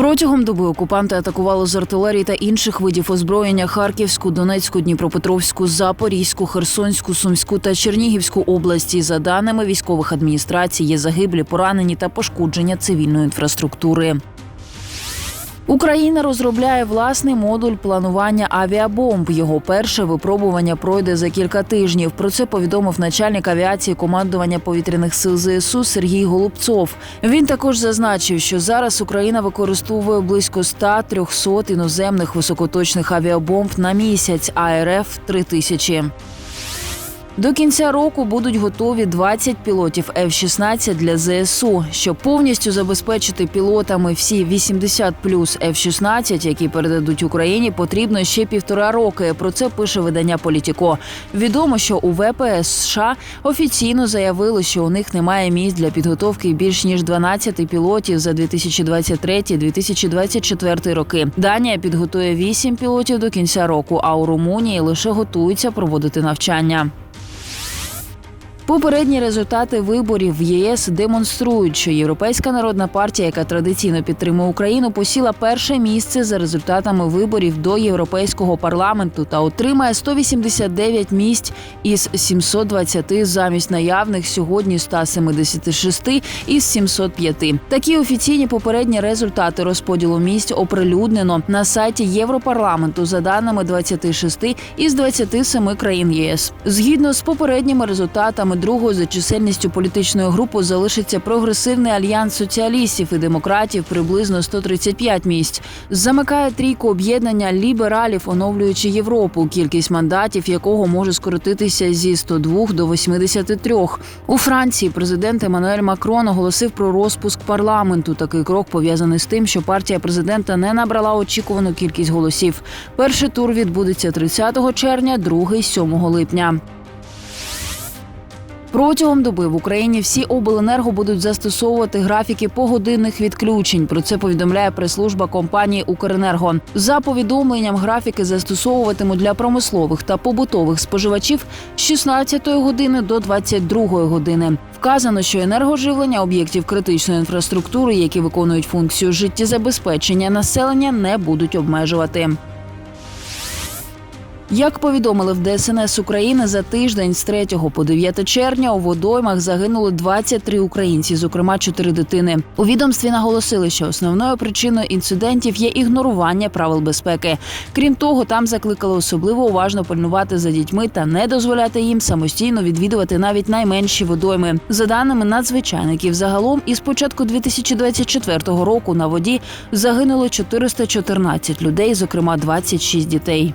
Протягом доби окупанти атакували з артилерії та інших видів озброєння Харківську, Донецьку, Дніпропетровську, Запорізьку, Херсонську, Сумську та Чернігівську області. За даними військових адміністрацій, є загиблі, поранені та пошкодження цивільної інфраструктури. Україна розробляє власний модуль планування авіабомб. Його перше випробування пройде за кілька тижнів. Про це повідомив начальник авіації командування повітряних сил ЗСУ Сергій Голубцов. Він також зазначив, що зараз Україна використовує близько 100-300 іноземних високоточних авіабомб на місяць, а РФ – 3 тисячі. До кінця року будуть готові 20 пілотів F-16 для ЗСУ. Щоб повністю забезпечити пілотами всі 80 плюс F-16, які передадуть Україні, потрібно ще півтора роки. Про це пише видання Політіко. Відомо, що у ВПС США офіційно заявили, що у них немає місць для підготовки більш ніж 12 пілотів за 2023-2024 роки. Данія підготує 8 пілотів до кінця року, а у Румунії лише готуються проводити навчання. Попередні результати виборів в ЄС демонструють, що Європейська народна партія, яка традиційно підтримує Україну, посіла перше місце за результатами виборів до Європейського парламенту та отримає 189 місць із 720 замість наявних сьогодні 176 із 705. Такі офіційні попередні результати розподілу місць оприлюднено на сайті Європарламенту за даними 26 із 27 країн ЄС. Згідно з попередніми результатами другою за чисельністю політичною групою залишиться прогресивний альянс соціалістів і демократів приблизно 135 місць. Замикає трійку об'єднання лібералів, оновлюючи Європу, кількість мандатів якого може скоротитися зі 102 до 83. У Франції президент Еммануель Макрон оголосив про розпуск парламенту. Такий крок пов'язаний з тим, що партія президента не набрала очікувану кількість голосів. Перший тур відбудеться 30 червня, другий 7 липня. Протягом доби в Україні всі обленерго будуть застосовувати графіки погодинних відключень. Про це повідомляє прес-служба компанії Укренерго. За повідомленням, графіки застосовуватимуть для промислових та побутових споживачів з 16 години до 22 години. Вказано, що енергоживлення об'єктів критичної інфраструктури, які виконують функцію життєзабезпечення населення, не будуть обмежувати. Як повідомили в ДСНС України, за тиждень з 3 по 9 червня у водоймах загинули 23 українці, зокрема 4 дитини. У відомстві наголосили, що основною причиною інцидентів є ігнорування правил безпеки. Крім того, там закликали особливо уважно пильнувати за дітьми та не дозволяти їм самостійно відвідувати навіть найменші водойми. За даними надзвичайників, загалом із початку 2024 року на воді загинули 414 людей, зокрема 26 дітей.